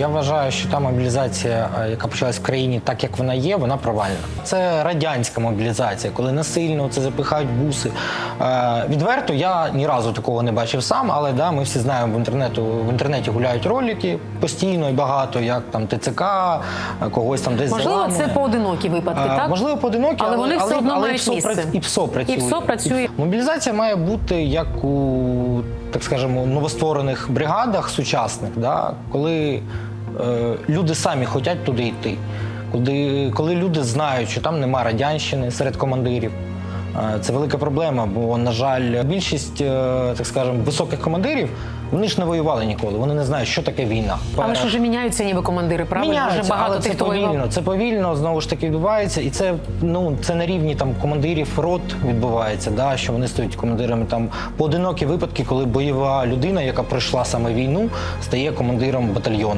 Я вважаю, що та мобілізація, е, яка почалась в країні, так як вона є, вона провальна. Це радянська мобілізація, коли насильно це запихають буси. Е, відверто я ні разу такого не бачив сам, але да, ми всі знаємо в інтернету в інтернеті гуляють ролики постійно і багато, як там ТЦК, е, когось там десь Можливо, це поодинокі випадки, Е, так? Можливо, поодинокі, Але вони все одно але мають ПСО місце. І ПСО працює. І ПСО працює. Мобілізація має бути як у так скажемо новостворених бригадах сучасних, да, коли е, люди самі хочуть туди йти. Коли, коли люди знають, що там нема радянщини серед командирів. Це велика проблема, бо, на жаль, більшість, е, так скажемо, високих командирів вони ж не воювали ніколи. Вони не знають, що таке війна. Але ж уже міняються ніби командири, правильно? Міняються, Вже багато але це тих, воював. повільно. Це повільно знову ж таки відбувається, і це ну це на рівні там командирів рот відбувається. Да, що вони стають командирами там поодинокі випадки, коли бойова людина, яка пройшла саме війну, стає командиром батальйону.